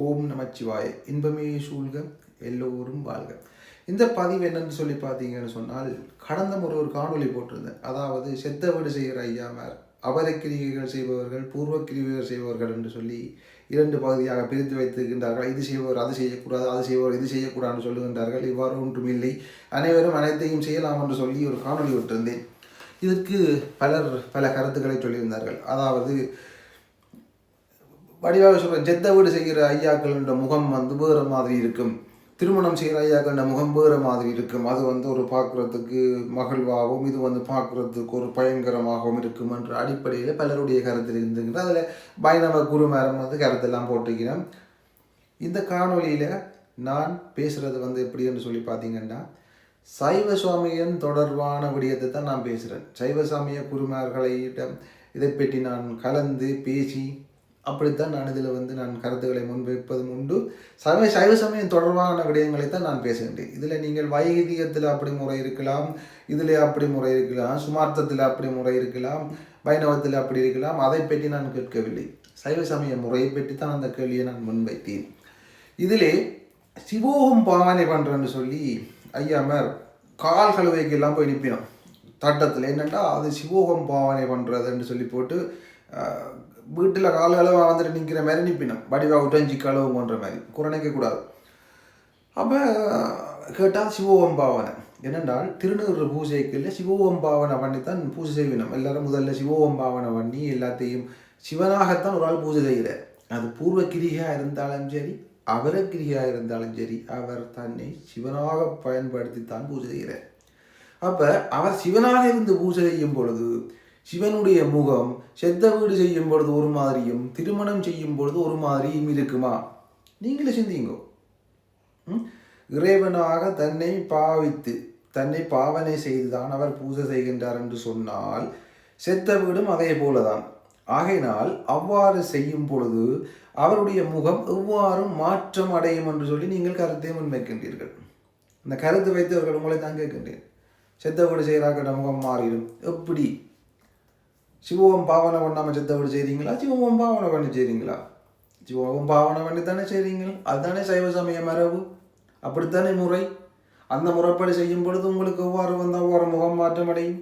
ஓம் நமச்சிவாய. இன்பமே சூழ்க எல்லோரும் வாழ்க. இந்த பதிவு என்னன்னு சொல்லி பார்த்தீங்கன்னு சொன்னால் கடந்த முறை ஒரு காணொளி போட்டிருந்தேன். அதாவது செத்த வீடு செய்கிற ஐயாமார் அபரக்கிரிகைகள் செய்பவர்கள் பூர்வ கிரிகைகள் செய்பவர்கள் என்று சொல்லி இரண்டு பகுதியாக பிரித்து வைத்திருக்கின்றார்கள். இது செய்வோர் அது செய்யக்கூடாது அது செய்வோர் இது செய்யக்கூடாதுன்னு சொல்லுகின்றார்கள். இவ்வாறு ஒன்றுமில்லை அனைவரும் அனைத்தையும் செய்யலாம் என்று சொல்லி ஒரு காணொளி விட்டிருந்தேன். இதற்கு பலர் பல கருத்துக்களை சொல்லியிருந்தார்கள். அதாவது வடிவாக சொல்கிற ஜெத்த வீடு செய்கிற ஐயாக்களின் முகம் வந்து வேறு மாதிரி இருக்கும். திருமணம் செய்கிற ஐயாக்களின் முகம் வேறு மாதிரி இருக்கும். அது வந்து ஒரு பார்க்குறதுக்கு மகிழ்வாகவும் இது வந்து பார்க்குறதுக்கு ஒரு பயங்கரமாகவும் இருக்கும் என்ற அடிப்படையில் பலருடைய கருத்தில் இருந்துங்கிற அதில் பைனவ குருமரம் வந்து கருத்தெல்லாம் போட்டிருக்கிறேன் இந்த காணொளியில் நான் பேசுகிறது வந்து எப்படின்னு சொல்லி பார்த்தீங்கன்னா சைவ சுவாமியன் தொடர்பான விடயத்தை தான் நான் பேசுகிறேன் சைவ சாமிய குருமார்களிடம் இதை பற்றி நான் கலந்து பேசி அப்படித்தான் நான் இதில் வந்து நான் கருத்துக்களை முன்வைப்பதும் உண்டு. சமய சைவ சமயம் தொடர்பான விடயங்களை தான் நான் பேசுகின்றேன் இதில் நீங்கள் வைதிகத்தில் அப்படி முறை இருக்கலாம் இதில் அப்படி முறை இருக்கலாம் சுமார்த்தத்தில் அப்படி முறை இருக்கலாம் வைணவத்தில் அப்படி இருக்கலாம் அதை பற்றி நான் கேட்கவில்லை. சைவ சமய முறையை பற்றி தான் அந்த கேள்வியை நான் முன்வைத்தேன். இதிலே சிவோகம் பாவனை பண்ணுறேன்னு சொல்லி ஐயாமர் கால் கழுவைக்கெல்லாம் போய் நிற்பினோம் தட்டத்தில். என்னென்னா அது சிவோகம் பாவனை பண்ணுறதுன்னு சொல்லி போட்டு வீட்டில் கால அளவாக வந்துட்டு நிற்கிற மாதிரி நிற்பினோம் வடிவா உடஞ்சி கழுவுங்கன்ற மாதிரி. குறைக்க கூடாது. அப்போ கேட்டால் சிவோகம் பாவனை. என்னென்றால் திருநூறு பூஜைக்குள்ள சிவோகம் பாவனை பண்ணி தான் பூஜை செய்வினோம். எல்லாரும் முதல்ல சிவோகம் பாவனை பண்ணி எல்லாத்தையும் சிவனாகத்தான் ஒரு ஆள் பூஜை செய்கிறார். அது பூர்வ கிரியாக இருந்தாலும் சரி அவரக்கிரியாக இருந்தாலும் சரி அவர் தன்னை சிவனாக பயன்படுத்தி தான் பூஜை செய்கிறார். அப்போ அவர் சிவனாக இருந்து பூஜை செய்யும் பொழுது சிவனுடைய முகம் செத்த வீடு செய்யும் பொழுது ஒரு மாதிரியும் திருமணம் செய்யும் பொழுது ஒரு மாதிரியும் இருக்குமா? நீங்களே சிந்திங்கோ. இறைவனாக தன்னை பாவித்து தன்னை பாவனை செய்துதான் அவர் பூஜை செய்கின்றார் என்று சொன்னால் செத்த வீடும் அதே போலதான். ஆகையினால் அவ்வாறு செய்யும் பொழுது அவருடைய முகம் எவ்வாறு மாற்றம் அடையும் என்று சொல்லி நீங்கள் கருத்தை முன்வைக்கின்றீர்கள். இந்த கருத்து வைத்தவர்கள் உங்களை தான் கேட்கின்றேன். செத்த வீடு செய்கிறாக்கிட்ட முகம் மாறிடும். எப்படி? சிவம் பாவனை பண்ணாமல் செத்த செய்கிறீங்களா சிவம் பாவனை பண்ணி செய்கிறீங்களா சிவம் பாவனை பண்ணி தானே செய்கிறீங்களா அதுதானே சைவ சமய மரபு. அப்படித்தானே முறை? அந்த முறைப்படி செய்யும் பொழுது உங்களுக்கு எவ்வாறு வந்தால் ஒவ்வொரு முகம் மாற்றம் அடையும்?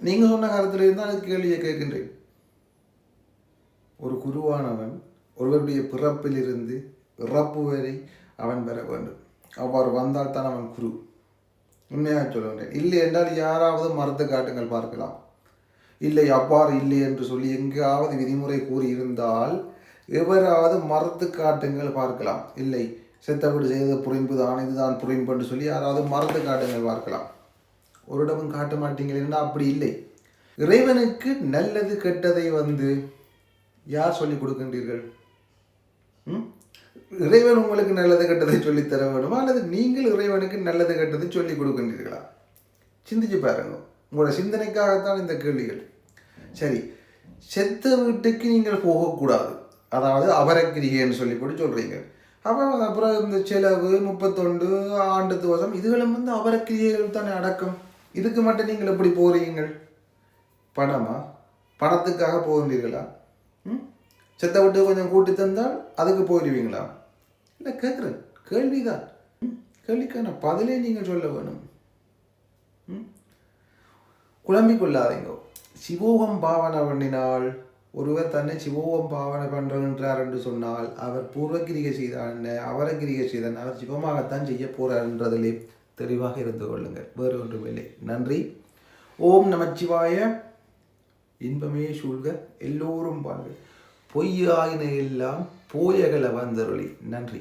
நீங்கள் சொன்ன காலத்தில் இருந்தால் அதுக்கு கேள்வியை கேட்கின்றேன். ஒரு குருவானவன் ஒருவருடைய பிறப்பிலிருந்து இறப்பு வரை அவன் பெற வேண்டும். அவ்வாறு வந்தால் தான் அவன் குரு. உண்மையாக சொல்லுகின்றேன். இல்லை என்றால் யாராவது மரத்தை காட்டுங்கள் பார்க்கலாம். இல்லை அவ்வாறு இல்லை என்று சொல்லி எங்காவது விதிமுறை கூறியிருந்தால் எவராவது மறுத்து காட்டுங்கள் பார்க்கலாம். இல்லை செத்தவீடு செய்தது புரிம்பு தான் இதுதான் புரிம்பு என்று சொல்லி யாராவது மறுத்து காட்டுங்கள் பார்க்கலாம். ஒரு இடமும் காட்ட மாட்டீங்களா அப்படி இல்லை? இறைவனுக்கு நல்லது கெட்டதை வந்து யார் சொல்லி கொடுக்கின்றீர்கள்? இறைவன் உங்களுக்கு நல்லது கெட்டதை சொல்லி தர வேண்டுமா? அல்லது நீங்கள் இறைவனுக்கு நல்லது கெட்டதை சொல்லி கொடுக்கின்றீர்களா? சிந்திச்சு பாருங்க. உங்களோட சிந்தனைக்காகத்தான் இந்த கேள்விகள். சரி செத்த வீட்டுக்கு நீங்கள் போகக்கூடாது. அதாவது அபரக்கிரிகைன்னு சொல்லி கூட சொல்கிறீங்க அப்புறம் அப்புறம் இந்த செலவு முப்பத்தொண்டு ஆண்டு துவசம் இதுகளும் வந்து அபரக்கிரியைகள் தானே அடக்கம். இதுக்கு மட்டும் நீங்கள் எப்படி போகிறீங்கள் பணமா? பணத்துக்காக போகின்றீர்களா ம்? செத்த விட்டு கொஞ்சம் கூட்டி தந்தால் அதுக்கு போயிடுவீங்களா? இல்லை கேட்குறேன் கேள்விதான். கேள்விக்கான பதிலே நீங்கள் சொல்ல வேணும். ம்? குழம்பி கொள்ளாதீங்க சிவோகம் பாவனை பண்ணினால் ஒருவர் தன்னை சிவோகம் பாவனை பண்ணுறார் என்று சொன்னால் அவர் பூர்வகிரிகை செய்தான் அவரகிரிகை செய்தான் அவர் சிவமாகத்தான் செய்ய போகிறார் என்றதிலே தெளிவாக இருந்து கொள்ளுங்கள். வேறு ஒன்றுமில்லை. நன்றி. ஓம் நமச்சிவாய. இன்பமே சூழ்க. எல்லோரும் வாழ்க. பொய்யாயின எல்லாம் போயகல வந்தருளி. நன்றி.